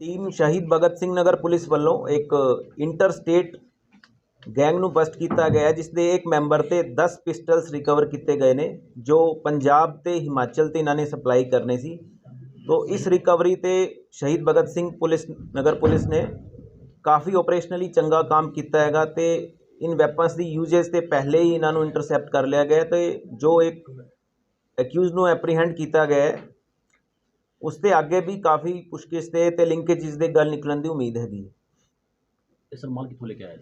Team ਸ਼ਹੀਦ Bhagat Singh Nagar police ਵੱਲੋਂ ਇੱਕ ਇੰਟਰ ਸਟੇਟ ਗੈਂਗ ਨੂੰ ਬਸਟ ਕੀਤਾ ਗਿਆ ਜਿਸ ਦੇ ਇੱਕ ਮੈਂਬਰ ਤੇ 10 ਪਿਸਟਲਸ ਰਿਕਵਰ ਕੀਤੇ ਗਏ ਨੇ ਜੋ ਪੰਜਾਬ ਤੇ ਹਿਮਾਚਲ ਤੇ ਇਹਨਾਂ ਨੇ ਸਪਲਾਈ ਕਰਨੇ ਸੀ ਤੋਂ ਇਸ ਰਿਕਵਰੀ ਤੇ ਸ਼ਹੀਦ ਭਗਤ ਸਿੰਘ ਪੁਲਿਸ ਨਗਰ ਪੁਲਿਸ ਨੇ ਕਾਫੀ ਆਪਰੇਸ਼ਨਲੀ ਚੰਗਾ ਕੰਮ ਕੀਤਾ ਹੈਗਾ ਤੇ ਇਨ ਵੈਪਨਸ ਦੀ ਯੂਜੇਸ ਤੇ ਪਹਿਲੇ ਹੀ ਇਹਨਾਂ ਨੂੰ ਇੰਟਰਸੈਪਟ ਕਰ ਲਿਆ ਗਿਆ ਹੈ ਤੇ ਜੋ ਇੱਕ ਅਕਿਊਜ਼ ਨੂੰ ਐਪਰੀਹੈਂਡ ਕੀਤਾ ਗਿਆ ਹੈ ਉਸ ਤੇ ਅੱਗੇ ਵੀ ਕਾਫੀ ਪੁੱਛਗਿੱਛ ਤੇ ਤੇ ਲਿੰਕੇਜਸ ਦੇ ਗੱਲ ਨਿਕਲਣ ਦੀ ਉਮੀਦ ਹੈਗੀ ਹੈ। ਇਹ ਸਰ ਮਾਲ ਕਿੱਥੋਂ ਲੈ ਕੇ ਆਇਆ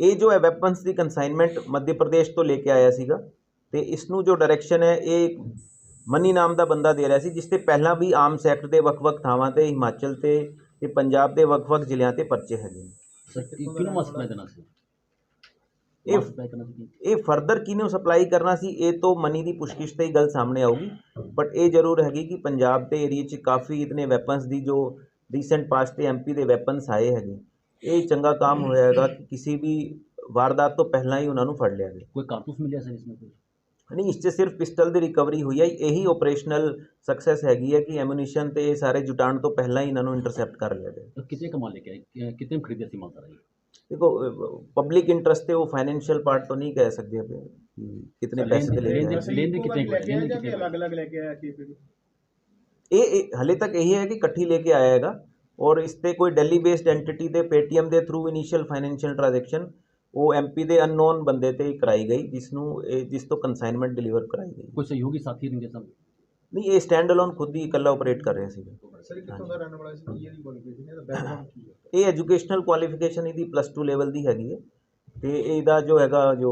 ਇਹ ਜੋ ਹੈ ਵੈਪਨਸ ਦੀ ਕਨਸਾਈਨਮੈਂਟ ਮੱਧ ਪ੍ਰਦੇਸ਼ ਤੋਂ ਲੈ ਕੇ ਆਇਆ ਸੀਗਾ ਤੇ ਇਸ ਨੂੰ ਜੋ ਡਾਇਰੈਕਸ਼ਨ ਹੈ ਇਹ ਮਨੀ ਨਾਮ ਦਾ ਬੰਦਾ ਦੇ ਰਿਹਾ ਸੀ ਜਿਸ ਤੇ ਪਹਿਲਾਂ ਵੀ ਆਰਮਸ ਐਕਟ ਦੇ ਵੱਖ-ਵੱਖ ਥਾਵਾਂ ਤੇ ਹਿਮਾਚਲ ਤੇ ਤੇ ਪੰਜਾਬ ਦੇ ਵੱਖ-ਵੱਖ ਜ਼ਿਲ੍ਹਿਆਂ ਤੇ ਪਰਚੇ ਹੈਗੇ ਨੇ। ਸਰ ਕਿਹਨੂੰ ਸਪਲਾਈ ਕਰਨਾ ਸੀ? ਇਹ ਫਰਦਰ ਕਿਹਨੂੰ ਸਪਲਾਈ ਕਰਨਾ ਸੀ? ਇਹ ਤੋਂ ਮਨੀ ਦੀ ਪੁਸ਼ਕਿਸ਼ ਤੇ ਹੀ ਗੱਲ ਸਾਹਮਣੇ ਆਊਗੀ। ਬਟ ਇਹ ਜ਼ਰੂਰ ਹੈਗੀ ਕਿ ਪੰਜਾਬ ਦੇ ਏਰੀਆ 'ਚ ਕਾਫੀ ਇਤਨੇ ਵੈਪਨਸ ਦੀ ਜੋ ਰੀਸੈਂਟ ਪਾਸਟ ਤੇ ਐਮਪੀ ਦੇ ਵੈਪਨਸ ਆਏ ਹੈਗੇ। ਇਹ ਚੰਗਾ ਕੰਮ ਹੋਇਆ ਹੈਗਾ ਕਿ ਕਿਸੇ ਵੀ ਵਾਰਦਾਤ ਤੋਂ ਪਹਿਲਾਂ ਹੀ ਉਹਨਾਂ ਨੂੰ ਫੜ ਲਿਆ ਜਾਵੇ ਕੋਈ ਕਾਰਤੂਸ ਮਿਲਿਆ ਸਰ ਇਸमें ਕੋਈ? ਨਹੀਂ ਇਸ 'ਚ ਸਿਰਫ ਪਿਸਟਲ ਦੀ ਰਿਕਵਰੀ ਹੋਈ ਹੈ। ਇਹੀ ਆਪਰੇਸ਼ਨਲ ਸਕਸੈਸ ਹੈਗੀ ਹੈ ਕਿ ਐਮੂਨੀਸ਼ਨ ਤੇ ਇਹ ਸਾਰੇ ਜੁਟਾਣ ਤੋਂ ਪਹਿਲਾਂ ਹੀ ਇਹਨਾਂ ਨੂੰ ਇੰਟਰਸੈਪਟ ਕਰ ਲਿਆ ਜਾਵੇ ਕਿਤੇ ਕਮਾ ਲੈ ਕੇ ਕਿਤੇ ਖਰੀਦਿਆ ਸੀ ਮਾਲ ਸਾਰਾ ਜੀ ਦੇਖੋ ਪਬਲਿਕ ਇੰਟਰਸਟ ਤੇ ਉਹ ਫਾਈਨੈਂਸ਼ੀਅਲ ਪਾਰਟ ਤੋਂ ਨਹੀਂ ਕਹਿ ਸਕਦੇ ਆਪਾਂ ਕਿ ਕਿਤਨੇ ਪੈਸੇ ਦੇ ਲੈਣ ਦੇ ਲੈਣ ਦੇ ਕਿਤਨੇ ਲੈਣ ਦੇ ਕਿਤਨੇ ਅਲੱਗ-ਅਲੱਗ ਲੈ ਕੇ ਆਇਆ ਕੇਪੀ ਇਹ ਹਲੇ ਤੱਕ ਇਹ ਹੈ ਕਿ ਇਕੱਠੀ ਲੈ ਕੇ ਆਇਆ ਹੈਗਾ ਔਰ ਇਸ ਤੇ ਕੋਈ ਦਿੱਲੀ ਬੇਸਡ ਐਂਟੀਟੀ ਤੇ ਪੇਟੀਐਮ ਦੇ ਥਰੂ ਇਨੀਸ਼ੀਅਲ ਫਾਈਨੈਂਸ਼ੀਅਲ ਟ੍ਰਾਂਜੈਕਸ਼ਨ ਉਹ ਐਮਪੀ ਦੇ ਅਨਨੋਨ ਬੰਦੇ ਤੇ ਕਰਾਈ ਗਈ ਜਿਸ ਨੂੰ ਜਿਸ ਤੋਂ ਕਨਸਾਈਨਮੈਂਟ ਡਿਲੀਵਰ ਕਰਾਈ ਗਈ। ਕੋਈ ਸਹਿਯੋਗੀ ਸਾਥੀ ਨਹੀਂ ਸਭ? ਨਹੀਂ ਇਹ ਸਟੈਂਡ ਅਲੋਨ ਖੁਦ ਹੀ ਇਕੱਲਾ ਆਪਰੇਟ ਕਰ ਰਿਹਾ ਸੀ? ਸਰ ਇਹ ਐਜੂਕੇਸ਼ਨਲ ਕੁਆਲੀਫਿਕੇਸ਼ਨ ਇਹਦੀ ਪਲੱਸ 2 ਲੈਵਲ ਦੀ ਹੈਗੀ ਹੈ। ਤੇ ਇਹਦਾ ਜੋ ਹੈਗਾ ਜੋ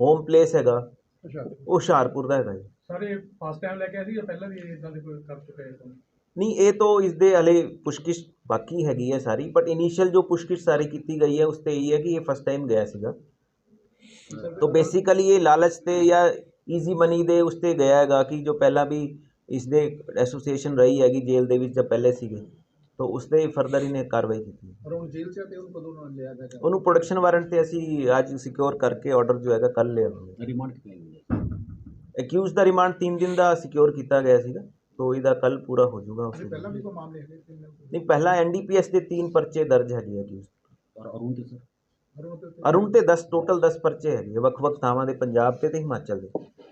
ਹੋਮ ਪਲੇਸ ਹੈਗਾ ਉਹ ਹੁਸ਼ਿਆਰਪੁਰ ਦਾ ਹੈਗਾ ਜੀ। ਸਰ ਇਹ ਫਸਟ ਟਾਈਮ ਲੈ ਕੇ ਆਏ ਸੀ ਜਾਂ ਪਹਿਲਾਂ ਵੀ ਇਦਾਂ ਦੇ ਕੋਈ ਕਰ ਚੁੱਕੇ ਹੋ ਨਹੀਂ ਇਹ ਤੋਂ ਇਸ ਦੇ ਹਲੇ ਪੁਸ਼ਕਿਸ਼ ਬਾਕੀ ਹੈਗੀ ਹੈ ਸਾਰੀ ਬਟ ਇਨੀਸ਼ੀਅਲ ਜੋ ਪੁਸ਼ਕਿਸ਼ ਸਾਰੀ ਕੀਤੀ ਗਈ ਹੈ ਉਸ ਤੇ ਇਹ ਹੈ ਕਿ ਇਹ ਫਸਟ ਟਾਈਮ ਗਿਆ ਸੀਗਾ। ਤਾਂ ਬੇਸਿਕਲੀ ਇਹ ਲਾਲਚ ਤੇ ਜਾਂ ਈਜ਼ੀ ਮਨੀ ਦੇ ਉਸ ਤੇ ਗਿਆ ਹੈਗਾ ਕਿ ਜੋ ਪਹਿਲਾਂ ਵੀ ਇਸ ਦੇ ਐਸੋਸੀਏਸ਼ਨ ਰਹੀ ਹੈਗੀ ਜੇਲ੍ਹ ਦੇ ਵਿੱਚ ਜਾਂ ਪਹਿਲੇ ਸੀਗੇ ਤਾਂ ਉਸ ਤੇ ਫਰਦਰ ਇਹਨੇ ਕਾਰਵਾਈ ਕੀਤੀ। ਪਰ ਹੁਣ ਜੇਲ੍ਹ ਚ ਤੇ ਉਹਨੂੰ ਕਦੋਂ ਨਾਲ ਲਿਆ ਜਾਏਗਾ ਉਹਨੂੰ ਪ੍ਰੋਡਕਸ਼ਨ ਵਾਰੰਟ ਤੇ ਅਸੀਂ ਅੱਜ ਸਿਕਿਉਰ ਕਰਕੇ ਆਰਡਰ ਜੋ ਹੈਗਾ ਕੱਲ ਲਿਆਵਾਂਗੇ ਰਿਮਾਂਡ ਕਿੰਨੇ ਮਿਲੇ ਐਕਿਊਜ਼ ਦਾ ਰਿਮਾਂਡ 3 ਦਿਨ ਦਾ ਸਿਕਿਉਰ ਕੀਤਾ ਗਿਆ ਸੀਗਾ ਤੋ ਇਹਦਾ ਕੱਲ ਪੂਰਾ ਹੋ ਜਾਊਗਾ ਉਸ ਪਹਿਲਾਂ ਵੀ ਕੋਈ ਮਾਮਲੇ ਹੈਗੇ ਨਹੀਂ ਪਹਿਲਾਂ ਐਨਡੀਪੀਐਸ ਦੇ ਤਿੰਨ ਪਰਚੇ ਦਰਜ ਹੈਗੇ ਐਕਿਊਜ਼ ਔਰ ਅਰੁਣ ਤੇ ਸਰ ਅਰੁਣ ਤੇ 10 ਟੋਟਲ 10 ਪਰਚੇ ਹੈਗੇ ਵੱਖ-ਵੱਖ ਥਾਵਾਂ ਦੇ ਪੰਜਾਬ ਤੇ ਤੇ ਹਿਮਾਚਲ ਦੇ।